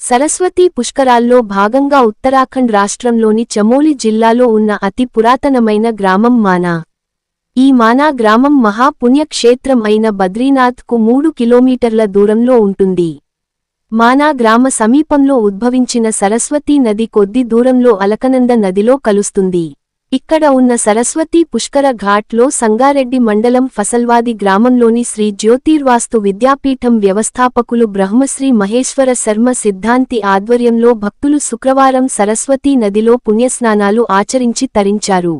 సరస్వతి పుష్కరాల్లో భాగంగా ఉత్తరాఖండ్ రాష్ట్రంలోని చమోలి జిల్లాలో ఉన్న అతి పురాతనమైన గ్రామం మానా. ఈ మానా గ్రామం మహాపుణ్యక్షేత్రం అయిన బద్రీనాథ్కు మూడు కిలోమీటర్ల దూరంలో ఉంటుంది. మానా గ్రామ సమీపంలో ఉద్భవించిన సరస్వతీ నది కొద్ది దూరంలో అలకనంద నదిలో కలుస్తుంది. ఇక్కడ ఉన్న సరస్వతీ పుష్కర ఘాట్లో సంగారెడ్డి మండలం ఫసల్వాది గ్రామంలోని శ్రీ జ్యోతిర్వాస్తు విద్యాపీఠం వ్యవస్థాపకులు బ్రహ్మశ్రీ మహేశ్వర శర్మ సిద్ధాంతి ఆధ్వర్యంలో భక్తులు శుక్రవారం సరస్వతీ నదిలో పుణ్యస్నానాలు ఆచరించి తరించారు.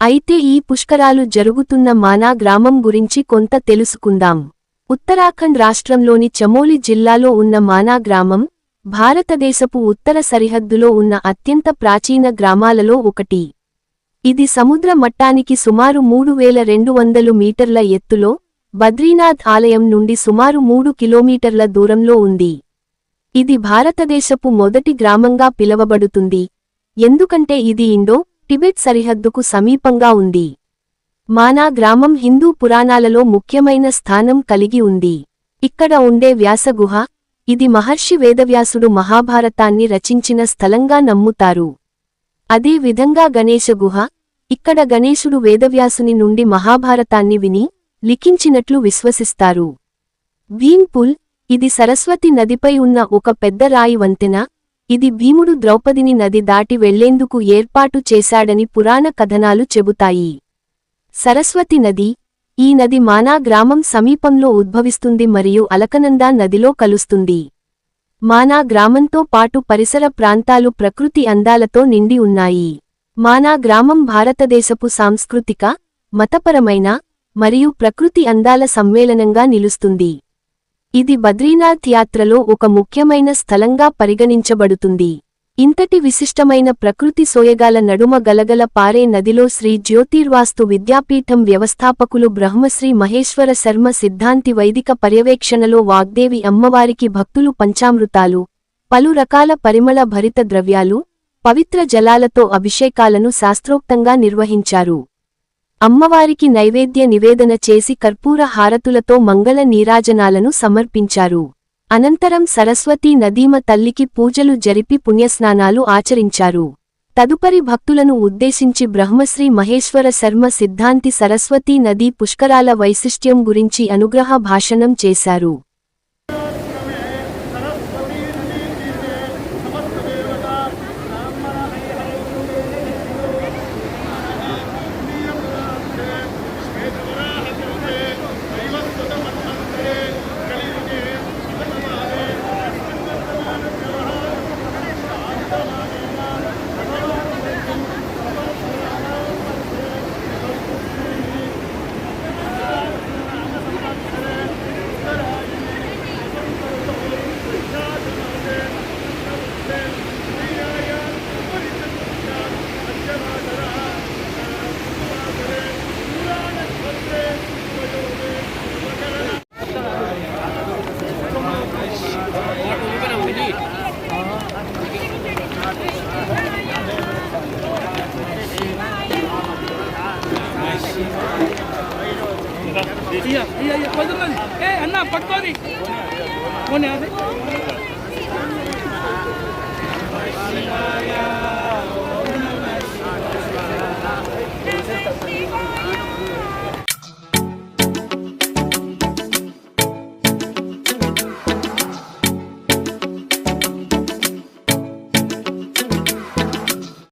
అయితే ఈ పుష్కరాలు జరుగుతున్న మానా గ్రామం గురించి కొంత తెలుసుకుందాం. ఉత్తరాఖండ్ రాష్ట్రంలోని చమోలి జిల్లాలో ఉన్న మానా గ్రామం భారతదేశపు ఉత్తర సరిహద్దులో ఉన్న అత్యంత ప్రాచీన గ్రామాలలో ఒకటి. ఇది సముద్ర మట్టానికి సుమారు మూడు వేల రెండు వందలు మీటర్ల ఎత్తులో బద్రీనాథ్ ఆలయం నుండి సుమారు మూడు కిలోమీటర్ల దూరంలో ఉంది. ఇది భారతదేశపు మొదటి గ్రామంగా పిలవబడుతుంది. ఎందుకంటే ఇది ఇండో టిబెట్ సరిహద్దుకు సమీపంగా ఉంది. మానా గ్రామం హిందూ పురాణాలలో ముఖ్యమైన స్థానం కలిగి ఉంది. ఇక్కడ ఉండే వ్యాసగుహ ఇది మహర్షి వేదవ్యాసుడు మహాభారతాన్ని రచించిన స్థలంగా నమ్ముతారు. అదే విధంగా గణేశగుహ ఇక్కడ గణేశుడు వేదవ్యాసుని నుండి మహాభారతాన్ని విని లిఖించినట్లు విశ్వసిస్తారు. భీంపుల్ ఇది సరస్వతి నదిపై ఉన్న ఒక పెద్ద రాయి వంతెన ఇది భీముడు ద్రౌపదిని నది దాటి వెళ్ళేందుకు ఏర్పాటు చేశాడని పురాణ కథనాలు చెబుతాయి. సరస్వతి నది ఈ నది మానా గ్రామం సమీపంలో ఉద్భవిస్తుంది మరియు అలకనందా నదిలో కలుస్తుంది. మానా గ్రామంతో పాటు పరిసర ప్రాంతాలు ప్రకృతి అందాలతో నిండి ఉన్నాయి. మానా గ్రామం భారతదేశపు సాంస్కృతిక మతపరమైన మరియు ప్రకృతి అందాల సమ్మేళనంగా నిలుస్తుంది. ఇది బద్రీనాథ్ యాత్రలో ఒక ముఖ్యమైన స్థలంగా పరిగణించబడుతుంది. ఇంతటి విశిష్టమైన ప్రకృతి సోయగాల నడుమ గలగల పారే నదిలో శ్రీ జ్యోతిర్వాస్తు విద్యాపీఠం వ్యవస్థాపకులు బ్రహ్మశ్రీ మహేశ్వర శర్మ సిద్ధాంతి వైదిక పర్యవేక్షణలో వాగ్దేవి అమ్మవారికి భక్తులు పంచామృతాలు పలు రకాల పరిమళ భరిత ద్రవ్యాలు పవిత్ర జలాలతో అభిషేకాలను శాస్త్రోక్తంగా నిర్వహించారు. అమ్మవారికి నైవేద్య నివేదన చేసి కర్పూర హారతులతో మంగళ నీరాజనాలను సమర్పించారు. అనంతరం సరస్వతీ నదీమ తల్లికి పూజలు జరిపి పుణ్యస్నానాలు ఆచరించారు. తదుపరి భక్తులను ఉద్దేశించి బ్రహ్మశ్రీ మహేశ్వర శర్మ సిద్ధాంతి సరస్వతీ నదీ పుష్కరాల వైశిష్ట్యం గురించి అనుగ్రహ భాషణం చేశారు. ఇయ్య, ఇయ్య, ఇయ్య, ఏ అన్న పట్టుకొని. పోనీ అది.